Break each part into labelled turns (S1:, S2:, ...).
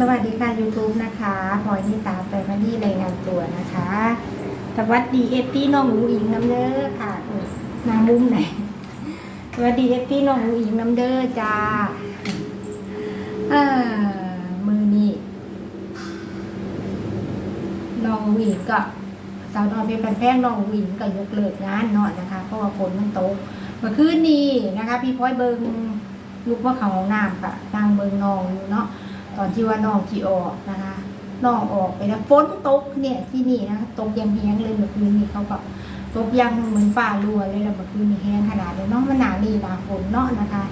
S1: สวัสดีค่ะ YouTube นะคะพลอยนิตาแฟมิลี่รายงานตัวนะคะสวัสดีเอฟตี้น้องหนูอิงน้ำเด้อค่ะนางมุมไหนสวัสดีเอฟตี้น้องหนูอิงน้ำเด้อจ้าเออมือนี่น้องหนูอิงก็สาวนอนเป็นแพงน้องหนูอิงก็ยกเลิกงานเนาะนะคะ เพราะว่าฝนมันตกเมื่อคืนนี้นะคะ พี่พลอยเบิงลูกว่าเขาห้องน้ำค่ะนางเบิงน้องอยู่เนาะ ตอนที่ว่าน้องที่ออกนะคะน้องออกไปแล้วฝนตกเนี่ยที่นี่นะคะตกยังแห้งเลยเมื่อคืนนี้เขาก็ตกยังเหมือนฟ้ารั่วเลยแล้วเมื่อคืนนี้แห้งขนาดเลยเน้องมันหนานี่หนาฝนเนาะนะคะ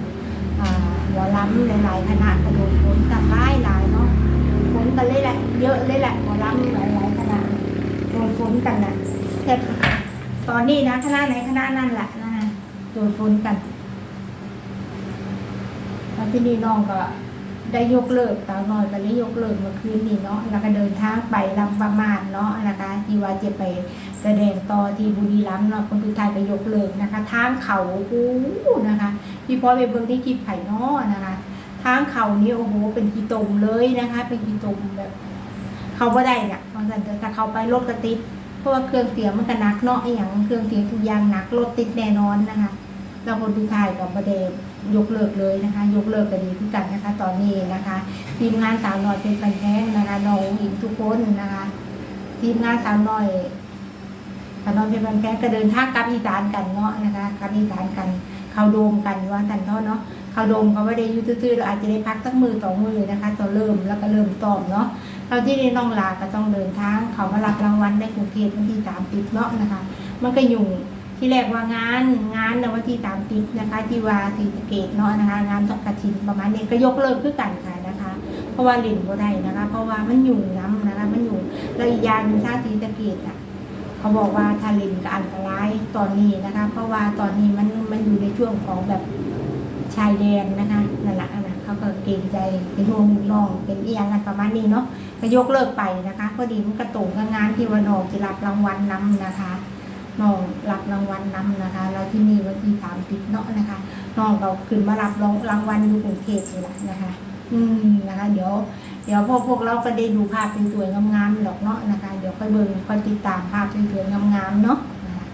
S1: อ่าหัวล้ำหลายๆคณะกระโดดฝนกันหลายหลายเนาะฝนกันเลยแหละเยอะเลยแหละหัวล้ำหลายๆคณะโดนฝนกันนะแค่ตอนนี้นะคณะไหนคณะนั่นแหละนะคะโดนฝนกันแล้วที่นี่น้องก็ ได้ยกเลิกสาวน้อยก็ได้ยกเลิกเมื่อคืนนี้เนาะแล้วก็เดินทางไปลำประมาณเนาะนะคะที่ว่าจะไปแสดงต่อที่บุรีรัมย์เนาะคนทุกทายก็ยกเลิกนะคะ ทางเขาโอ้นะคะพี่พอไปเบิ่งที่คลิปไผ่นาะนะคะทางเขานี่โอ้โหเป็นกีตมเลยนะคะ เป็นกีตมแบบ เขาบ่ได้น่ะบางสันแต่เขาไปรถก็ติดเพราะว่าเครื่องเสียงมันก็นักเนาะไอ้อย่างเครื่องเสียงทุกอย่างหนักรถติดแน่นอนนะคะเราคนทุกทายกับประเด ยกเลิกเลยนะคะ ยกเลิกกันดีทุกกันนะคะ ตอนนี้นะคะ ทีมงานสาวน้อยเป็นปันแท้งนะคะน้องหญิงทุกคนนะคะ ทีมงานสาวน้อยสาวน้อยเป็นปันแท้งก็เดินทางกลับอีสานกันเนาะนะคะกลับอีสานกันเขาโดมกันว่าสันเท่าเนาะเขาโดมเขาไม่ได้ยูตื้อๆเราอาจจะได้พักสักมือสองมือนะคะตอนเริ่มแล้วก็เริ่มตอบเนาะเราที่นี่น้องลาก็ต้องเดินทางเขามารับรางวัลในกรุงเทพวันที่สามปิดเนาะนะคะ มันก็อยู่ ที่แรกว่างานงานในวันที่สามติดนะคะ ที่วาสีสะเกตเนาะนะคะ งานสักกฐินประมาณนี้ก็ยกเลิกคือกันค่ะนะคะ เพราะว่าหลินบ่ได้นะคะ เพราะว่ามันอยู่น้ำนะคะ มันอยู่แล้วอีกอย่างหนึงชาติสะเกตอะเขาบอกว่าทาลินก็อันตรายตอนนี้นะคะ เพราะว่าตอนนี้มันมันอยู่ในช่วงของแบบชายแดนนะคะนั่นแหละนะเขาก็เกรงใจเป็นห่วงน้องเป็นเอียังกันประมาณนี้เนาะก็ยกเลิกไปนะคะพอดีมันกระตรงกับงานที่วันออกจะรับรางวัลนำนะคะ น้องรับรางวัลนำนะคะ แล้วที่นี่วันที่สามสิบเนาะนะคะน้องเราขึ้นมารับรางรางวัลอยู่กรุงเทพนี่แหละนะคะ อืมนะคะ เดี๋ยว เดี๋ยวพวกพวกเราก็ได้ดูภาพสวยๆงามๆหรอกเนาะนะคะ เดี๋ยวค่อยเบิ่งค่อยติดตามภาพสวยๆงามๆเนาะนะะ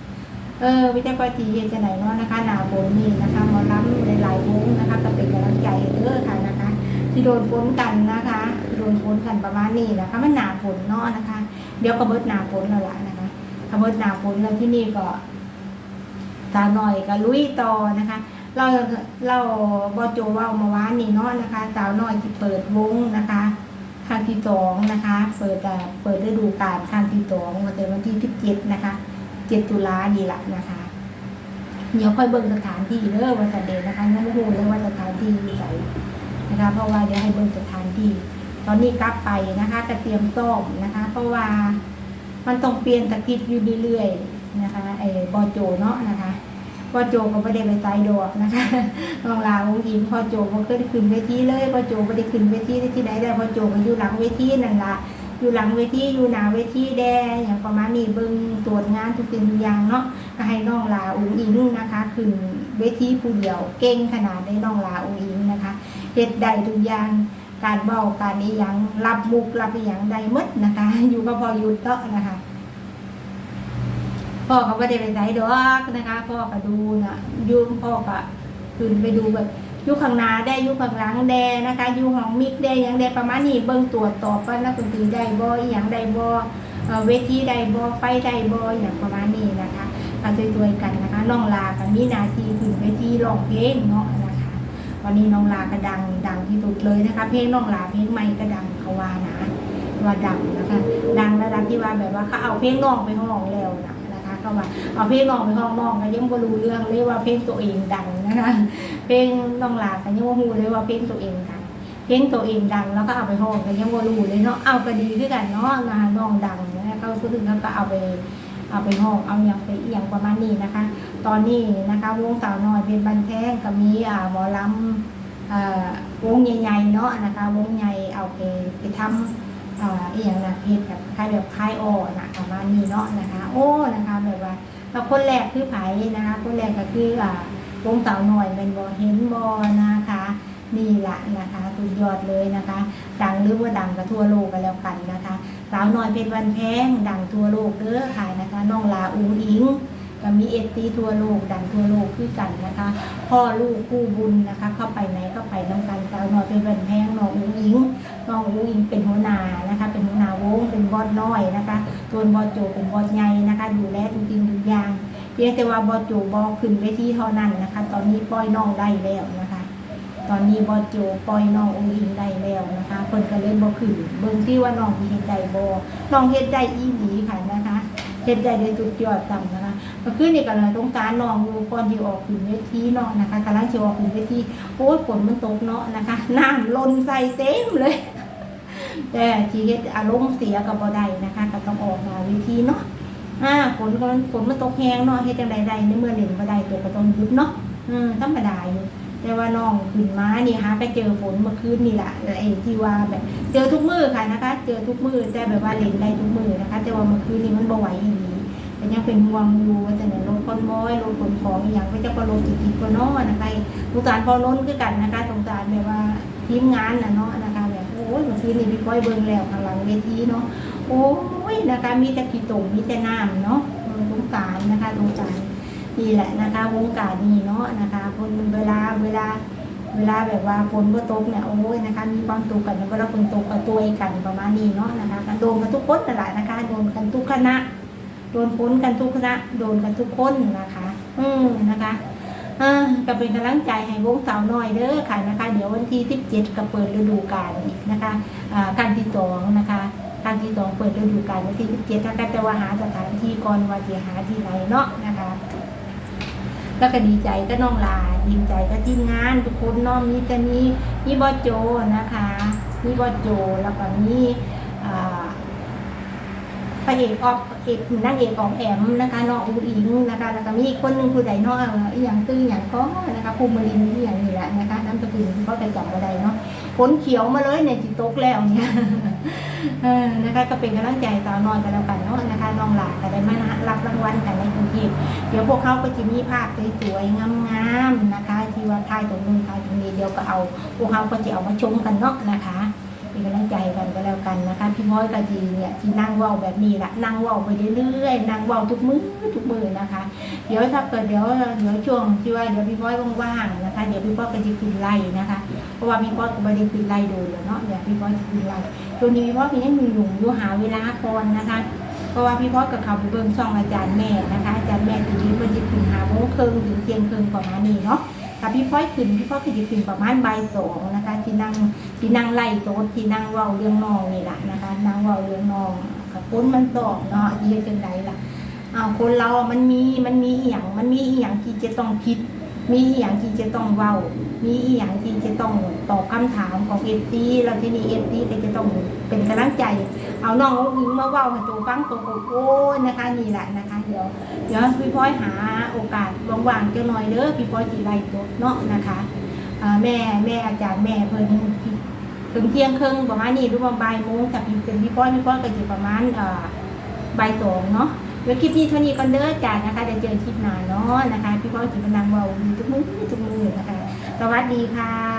S1: เออวิจัยปฏิเฮ็ดจะไหนเนาะนะคะหนาโบนนี่นะคะมอลำหลายๆวงนะคะก็เป็นกำลังใจเด้อค่ะนะคะ ที่โดนฝนกันนะคะ โดนฝนกันประมาณนี้นะคะ มันหนาฝนเนาะนะคะ เดี๋ยวก็เบิดหนาฝนแล้วล่ะนะคะ ถ้าเบิดหนาฝนแล้วที่นี่ก็สาวหน่อยก็ลุยต่อนะคะ เราเราบอโจว่ามาว่านี่เนาะนะคะ สาวน้อยที่เปิดวงนะคะครั้งที่สองนะคะ เปิดอ่เปิดฤดูกาลครั้งที่สองวันเดือนวันที่สิบเจ็ดนะคะเจ็ดตุลาดีละนะคะ เดี๋ยวค่อยเบิ่งสถานที่เด้อวันเดย์นะคะยังไม่รู้เลยว่าสถานที่อยู่ไหนนะคะ เพราะว่าเดี๋ยวให้เบิ่งสถานที่ ตอนนี้กลับไปนะคะก็เตรียมต้มนะคะ เพราะว่า มันต้องเปลี่ยนตะกิดอยู่เรื่อยๆนะคะไอ้บอโจเนาะนะคะบอโจก็ไม่ได้ไปใจดอกนะคะน้องลาองอิงพอโจก็เคยได้ขึ้นเวทีเลยพอโจไม่ได้ขึ้นเวทีที่ไหนได้พอโจก็อยู่หลังเวทีนั่นละอยู่หลังเวทีอยู่หน้าเวทีแดงอย่างประมาณนี้เบิ่งตรวจงานทุกสิ่งทุกอย่างเนาะก็ให้น้องลาองอิงนะคะขึ้นเวทีผู้เดียวเก่งขนาดได้น้องลาองอิงนะคะเฮ็ดได้ทุกอย่าง การเบาการนี้ยังรับมุกรับอหย่างใดหมดนะคะ อยู่กับพอหยุดเนาะนะคะพ่อเขาไม่ได้ไปไหนดอกนะคะ พ่อก็ดูนะยุ่พ่อก็ขึ้นไปดูแบบยุคข้างหน้าได้ยุคข้างหลังแดนะคะยุคของมิกได้ยังได้ประมาณนี้เบิ่งตรวจตอบว่านักดนตรีได้บ่อหย่างได้บอเวทีได้บ่ไฟได้บ่อย่างประมาณนี้นะคะมาช่วยๆกันนะคะน้องลากับมีนาทีขึ้นเวทีร้องเพลงเนาะ วันนี้น้องลาก็ดังดังที่สุดเลยนะคะ เพลงน้องลาเพลงใหม่ก็ดังเขาว่านะว่าดังนะคะ ดังระดับที่ว่าแบบว่าเขาเอาเพลงน้องไปห้องแล้วนะนะคะก็ว่าเอาเพลงน้องไปห้องน้องก็ยังบ่รู้เรื่องเลยว่าเพลงตัวเองดังนะคะ เพลงน้องลาก็ยังบ่รู้เลยว่าเพลงตัวเองดังเพลงตัวเองดังแล้วก็เอาไปห้องก็ยังบ่รู้เลยเนาะเอาก็ดีคือกันเนาะนะคะน้องดังนะเขาพูดถึงเขาก็เอาไป เอาไปห้องเอาอย่างไปเอียงประมาณนี้นะคะ ตอนนี้นะคะวงสาวน้อยเป็นบันแท่งก็มีอ่าหมอลำอ่าวงใหญ่ๆเนาะนะคะ วงใหญ่เอาไปไปทำอ่าเอียงนะเพจแบบคล้ายแบบคล้ายอ้อนะประมาณนี้เนาะนะคะ โอ้นะคะแบบว่าแล้วคนแรกคือไผ่นะคะ คนแรกก็คืออ่าวงสาวน้อยเป็นบอเห็นบอนะคะนี่แหละนะคะสุดยอดเลยนะคะ ดังหรือว่าดังกับทั่วโลกกันแล้วกันนะคะ สาวน้อยเพชรวันแพงดังทั่วโลกเด้อค่ะนะคะน้องลาอูอิงก็มีเอฟตีทั่วโลกดังทั่วโลกคือกันนะคะ พ่อลูกคู่บุญนะคะ เข้าไปไหนก็ไปน้ำกันสาวน้อยเป็นวันแพงน้องอุ้งอิงน้องอุ้งอิงเป็นหัวหน้านะคะ เป็นหัวหน้าวงเป็นบอสน้อยนะคะตัวนบอโจเป็นบอสใหญ่นะคะดูแลทุกสิ่งทุกอย่างเพียงแต่ว่าบอโจบอขึ้นเวทีเท่านั้นนะคะ ตอนนี้ปล่อยน้องได้แล้วนะคะ ตอนนี้บอสโจปล่อยน้องอุ้งอิงได้แล้วนะคะเพิ่นก็เล่นบอขึ้นเบิ่งที่ว่าน้องมีเฮ็ดได้บ่น้องเฮ็ดได้อีหลีค่ะนะคะเฮ็ดได้ได้ทุกยอดต่ำนะคะก็คือนี่ก็เลยต้องการนองอยู่ก่อนที่ออกขึ้นเวทีเนาะนะคะกำลังจะออกขึ้นเวทีโอ้ยฝนมันตกเนาะนะคะน้ำล้นใส่เต็มเลยแต่ทีเฮ็ดอารมณ์เสียกับบ่ได้นะคะก็ต้องออกมาเวทีเนาะอ่าฝนก็ฝนมันตกแห้งเนาะเฮ็ดจังใดได้ในเมื่อเล่นบ่ได้ตัวก็ต้องหยุดเนาะอืมธรรมดาอยู่ แต่ว่าน้องขึ้นมานี่ฮะก็เจอฝนเมื่อคืนนี่แหละไอ้ที่ว่าแบบเจอทุกมือค่ะนะคะ เจอทุกมือแต่แบบว่าเล่นได้ทุกมือนะคะ แต่ว่าเมื่อคืนนี่มันบ่ไหวอีหลีก็ยังเป็นห่วงอยู่ว่าจะเนี่ยรถคนม้อยรถขนของอย่างก็จะก็รถติดติดก็นอนะคะสงสารพอล้นคือกันนะคะสงสารแบบว่าทีมงานนะเนาะนะคะแบบโอ้ยเมื่อคืนนี่พี่ก้อยเบิ่งแล้วข้างหลังเวทีเนาะโอ้ยนะคะมีแต่ขี้ตงมีแต่น้ำเนาะสงสารนะคะสงสาร นี่แหละนะคะวงการนี้เนาะนะคะ คนเวลาเวลาเวลาแบบว่าฝนก็ตกเนี่ยโอ้ยนะคะมีความสุขกันเวลาฝนตกก็ตัวกันประมาณนี้เนาะนะคะกันโดนกันทุกคนนั่นแหละนะคะโดนกันทุกคณะโดนพ้นกันทุกคณะโดนกันทุกคนนะคะ อืมนะคะก็เป็นกำลังใจให้วงสาวน้อยเด้อค่ะนะคะ เดี๋ยววันที่ที่เจ็ดก็เปิดฤดูกาลอีกนะคะการที่สองนะคะการที่สองเปิดฤดูกาลวันที่ที่เจ็ดนะคะแต่ว่าหาสถานที่ก่อนว่าจะหาที่ไหนเนาะนะคะ แล้วก็ดีใจก็น้องลาดีใจก็ทีมงานทุกคนน้องมีแต่มีมีบอโจนะคะมีบอโจแล้วก็มีอ่พระเอกออกเอกนางเอกของแอมนะคะน้องอูอิงนะคะแล้วก็มีคนหนึ่งผู้ใดน้องอีหยังตื้ออย่างก็นะคะภูมิลินที่อย่างนี้แหละนะคะน้ำตะกุนก็ไปจับมาได้เนาะฝนเขียวมาเลยในจิตตกแล้วเนี่ย เออนะคะก็เป็นกำลังใจต่อนอนกันแล้วกันเนาะนะคะน้องหลาก็ได้มารับรางวัลกันในกรุงเทพเดี๋ยวพวกเขาก็จะมีภาพสวยๆงามๆนะคะ ที่ว่าถ่ายตรงนู้นถ่ายตรงนี้เดี๋ยวก็เอาพวกเขาก็จะเอามาชมกันเนาะนะคะ เป็นกำลังใจกันก็แล้วกันนะคะพี่พ้อยกับจีเนี่ยที่นั่งว้าแบบนี้ละนั่งว้าไปเรื่อยๆนั่งว้าทุกมือทุกมือนะคะ เดี๋ยวถ้าเกิดเดี๋ยวเดี๋ยวช่วงที่ว่าเดี๋ยวพี่พ้อยว่างๆนะคะเดี๋ยวพี่พ้อยก็จะขึ้นไล่นะคะเพราะว่าพี่พ้อยก็ไม่ได้ขึ้นไล่ดูแล้วเนาะเดี๋ยวพี่พ้อยจะขึ้นไล่ช่วงนี้พี่พ้อยก็ยังมีหนุ่มอยู่หาเวลาก่อนนะคะ เพราะว่าพี่พ้อยกับเขาไปเบิ่งช่องอาจารย์แม่นะคะอาจารย์แม่ตีนี้เพิ่นจะขึ้นหาโมงครึ่งถึงเที่ยงครึ่งประมาณนี้เนาะ ถ้าพี่พ้อยขึ้นพี่พ้อยขึ้นขึ้นประมาณใบสองนะคะที่นั่งที่นั่งไล่โต๊ะที่นั่งเว้าเรื่องนองนี่แหละนะคะนั่งเว้าเรื่องนองกับคนมันตอบเนาะที่เฮ็ดจังไดล่ะอ้าวคนเรามันมีมันมีอีหยังมันมีอีหยังที่จะต้องคิด มีอีหยังที่จะต้องเว้า มีอีหยังที่จะต้องตอบคำถามของเอฟซีแล้วที่นี่เอฟซีก็จะต้องเป็นกำลังใจ เอาน้องเอาอิงมาเว้าให้ตัวฟังตัวโอ้นะคะนี่แหละนะคะ เดี๋ยวเดี๋ยวพี่พ้อยหาโอกาสว่างๆจะหน่อยเด้อพี่พ้อยจีไล่โต๊ะเนาะนะคะแม่แม่อาจารย์แม่เพิ่นถึงเที่ยงครึ่งประมาณนี้หรือว่าบ่ายโมงแต่พี่เป็นพี่ป้อยพี่ป้อยก็จะประมาณบ่ายสองเนาะ เดี๋ยวคลิปนี้เท่านี้ก่อนเด้ออาจานะคะเดี๋ยวเจอคลิปหน้าเนาะนะคะพี่พ่อจิบนังเบาดีทุกมือทุกมือนะคะ สวัสดีค่ะ